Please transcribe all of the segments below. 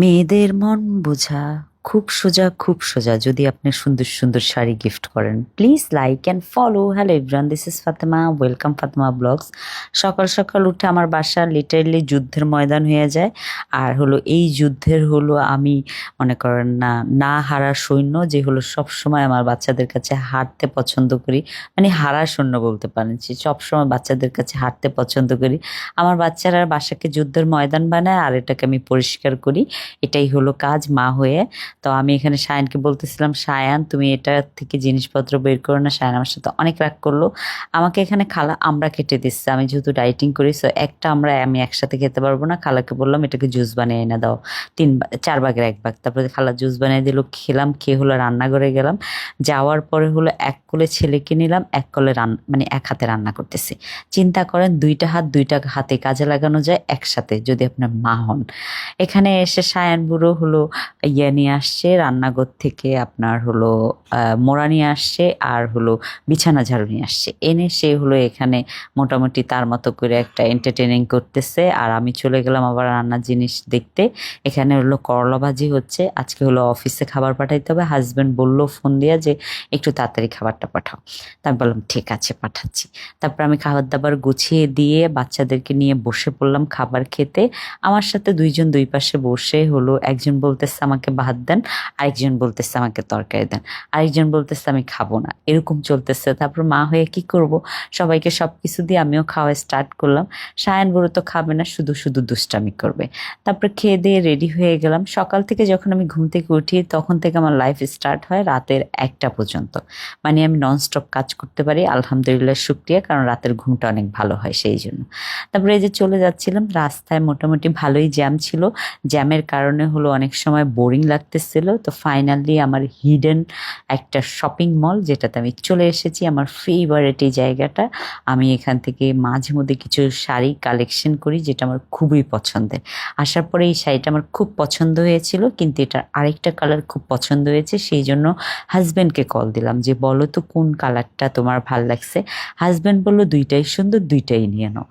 মেয়েদের মন বোঝা খুব সোজা খুব সোজা, যদি আপনি সুন্দর সুন্দর শাড়ি গিফট করেন please like and follow hello everyone this is Fatema welcome Fatema blogs সকাল সকাল উঠে আমার বাসা লিটারেলি যুদ্ধের ময়দান হয়ে যায়। আর হলো এই যুদ্ধের হলো আমি মনে করেন না না হারা সৈন্য, যে হলো সব সময় আমার বাচ্চাদের কাছে হাঁটতে পছন্দ করি। মানে হারা সৈন্য বলতে পারেন, যে সবসময় বাচ্চাদের কাছে হাঁটতে পছন্দ করি। আমার বাচ্চারা বাসাকে যুদ্ধের ময়দান বানায় আর এটাকে আমি পরিষ্কার করি। এটাই হলো কাজ মা হয়ে। তো আমি এখানে সায়নকে বলতেছিলাম, সায়ান, তুমি এটা থেকে জিনিসপত্র বের করো না। সায়ান আমার সাথে অনেক রাগ করল। আমাকে এখানে খালা আমরা কেটে দিচ্ছে। আমি যেহেতু ডাইটিং করি সো একটা আমরা আমি একসাথে খেতে পারব না। খালাকে বললাম, এটাকে জুস বানিয়ে এনে দাও। তিন চার ভাগের এক ভাগ। তারপরে খালা জুস বানিয়ে দিল, খেলাম, খেয়ে হলো রান্নাঘরে গেলাম। যাওয়ার পরে হলো এক কোলে ছেলেকে নিলাম, এক কোলে রান মানে এক হাতে রান্না করতেছি। চিন্তা করেন, দুইটা হাত দুইটা হাতে কাজে লাগানো যায় একসাথে, যদি আপনার মা হন। এখানে এসে সায়ান বুড়ো হলো ইয়ে নিয়ে আসছে, রান্নাঘর থেকে আপনার হলো মোড়া নিয়ে আসছে আর হলো বিছানা ঝাড়ু নিয়ে আসছে। এনে সে হলো এখানে মোটামুটি তার মতো করে একটা এন্টারটেনিং করতেছে। আর আমি চলে গেলাম আবার রান্নার জিনিস দেখতে। এখানে হলো করলা ভাজি হচ্ছে। আজকে হলো অফিসে খাবার পাঠাইতে হবে। হাজব্যান্ড বলল, ফোন দিয়া যে একটু তাড়াতাড়ি খাবারটা পাঠাও। তারপর বললাম, ঠিক আছে, পাঠাচ্ছি। তারপর আমি খাবার দাবার গুছিয়ে দিয়ে বাচ্চাদেরকে নিয়ে বসে পড়লাম খাবার খেতে। আমার সাথে দুইজন দুই পাশে বসে হলো একজন বলতেছে, আমাকে ভাত দেন। আরেকজন বলতেছে আমাকে তরকারি দেন, আরেকজন বলতেছে আমি খাব না, এরকম চলতেছে। তারপর মা হয়ে কি করব? সবাইকে সব কিছু দিয়ে আমিও খাওয়া স্টার্ট করলাম। সায়ন বুড়ো তো খাবে না, শুধু শুধু দুষ্টামি করবে। তারপর খেয়ে দিয়ে রেডি হয়ে গেলাম। সকাল থেকে যখন আমি ঘুম থেকে উঠি, তখন থেকে আমার লাইফ স্টার্ট হয় রাতের একটা পর্যন্ত। মানে আমি ননস্টপ কাজ করতে পারি, আলহামদুলিল্লাহ, শুক্রিয়া, কারণ রাতের ঘুমটা অনেক ভালো হয় সেই জন্য। তারপরে এই যে চলে যাচ্ছিলাম, রাস্তায় মোটামুটি ভালোই জ্যাম ছিল। জ্যামের কারণে হলো অনেক সময় বোরিং লাগতেছিল তো ফাইনালি আমার হিডেন একটা শপিং মল যেটাতে আমি চলে এসেছি, আমার ফেভারেট এই জায়গাটা। আমি এখান থেকে মাঝে মধ্যে কিছু শাড়ি কালেকশন করি যেটা আমার খুবই পছন্দের। আসার পরে এই শাড়িটা আমার খুব পছন্দ হয়েছিল, কিন্তু এটার আরেকটা কালার খুব পছন্দ হয়েছে, সেই জন্য হাজব্যান্ডকে কল দিলাম যে, বলো তো কোন কালারটা তোমার ভালো লাগছে? হাজব্যান্ড বলল, দুইটাই সুন্দর, দুইটাই নিয়ে নাও।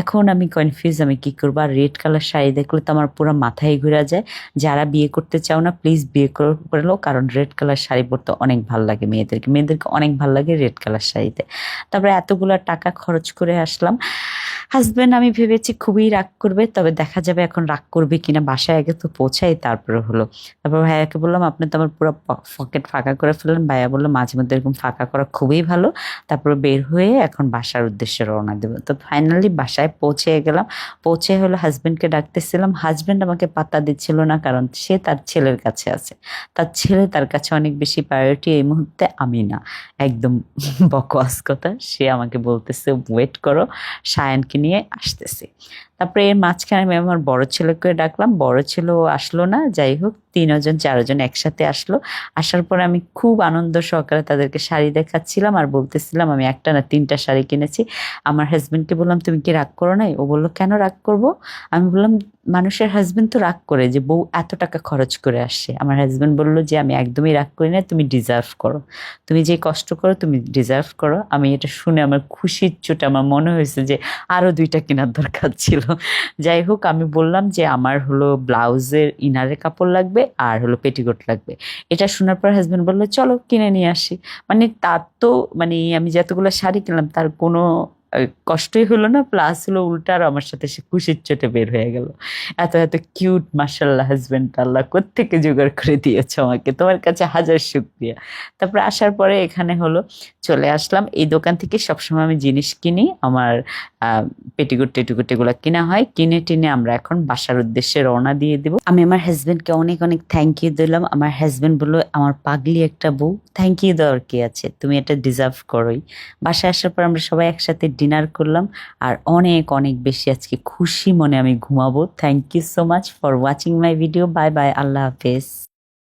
এখন আমি কনফিউজ আমি কী করব? আর রেড কালার শাড়ি দেখলে তো আমার পুরো মাথায় ঘুরে যায়। যারা বিয়ে করতে চাও না প্লিজ বিয়ে কর- করে লো কারণ রেড কালার শাড়ি পরতে অনেক ভালো লাগে মেয়েদেরকে। মেয়েদেরকে অনেক ভালো লাগে রেড কালার শাড়িতে। তারপরে এতগুলো টাকা খরচ করে আসলাম। হাজব্যান্ড আমি ভেবেছি খুবই রাগ করবে, তবে দেখা যাবে এখন রাগ করবে কিনা, বাসায় আগে তো পৌঁছাই, তারপরে হলো। তারপর ভাইয়াকে বললাম, আপনি তো আমার পুরো পকেট ফাঁকা করে ফেললেন। ভাইয়া বলল, মাঝে মধ্যে এরকম ফাঁকা করা খুবই ভালো। তারপরে বের হয়ে এখন বাসার উদ্দেশ্যে রওনা দেবো। তো ফাইনালি বাসায় পৌঁছে গেলাম। পৌঁছে হলো হাজব্যান্ডকে ডাকতেছিলাম। হাজব্যান্ড আমাকে পাত্তা দিচ্ছিল না, কারণ সে তার ছেলের কাছে আছে। তার ছেলে তার কাছে অনেক বেশি প্রায়োরিটি এই মুহূর্তে আমি না। একদম বকওয়াস কথা। সে আমাকে বলতেছে ওয়েট করো, সায়ানকে নিয়ে আসতেছি। তারপরে এর মাঝখানে আমি আমার বড় ছেলেকে ডাকলাম। বড় ছেলেও আসলো না, যাই হোক, তিনজন, চারজন একসাথে আসলো। আসার পরে আমি খুব আনন্দ সহকারে তাদেরকে শাড়ি দেখাচ্ছিলাম আর বলতেছিলাম, আমি একটা না তিনটা শাড়ি কিনেছি। আমার হাজবেন্ডকে বললাম, তুমি কি রাগ করো নাই? ও বলল, কেন রাগ করব? আমি বললাম, মানুষের হাজবেন্ড তো রাগ করে যে বউ এত টাকা খরচ করে আসছে। আমার হাজব্যান্ড বলল যে, আমি একদমই রাগ করি না, তুমি ডিজার্ভ করো। তুমি যে কষ্ট করো, তুমি ডিজার্ভ করো। আমি এটা শুনে আমার খুশির চোটে আমার মনে হয়েছে যে আরও দুইটা কেনার দরকার ছিল। যাই হোক, আমি বললাম যে আমার হলো ব্লাউজের ইনারের কাপড় লাগবে আর হলো পেটিকোট লাগবে। এটা শোনার পর হাজব্যান্ড বলল, চলো কিনে নিয়ে আসি। মানে তার তো মানে আমি যতগুলো শাড়ি কিনলাম, তার কোনো কষ্টই হলো না প্লাস হলো উল্টা আর আমার সাথে সে খুশির চোটে বের হয়ে গেল। এত এত কিউট মার্শাল্লাহ হাজবেন্ড আল্লাহ কোত্থেকে জোগাড় করে দিয়েছ আমাকে। তোমার কাছে হাজার শুক্রিয়া। তারপরে আসার পরে এখানে হলো, চলে আসলাম। এই দোকান থেকে সবসময় আমি জিনিস কিনি। আমার পেটিকুট টেটিকুট এগুলো কিনা হয়। কিনে টিনে আমরা এখন বাসার উদ্দেশ্যে রওনা দিয়ে দিব। আমি আমার হাজবেন্ডকে অনেক অনেক থ্যাংক ইউ দিলাম। আমার হাজবেন্ড বলল, আমার পাগলি একটা বউ। থ্যাংক ইউ দেওয়ার কি আছে? তুমি এটা ডিজার্ভ করোই। বাসায় আসার পর আমরা সবাই একসাথে ডিনার করলাম। আর অনেক অনেক বেশি আজকে খুশি মনে আমি ঘুমাবো। Thank you so much for watching my video bye bye আল্লাহ হাফেজ।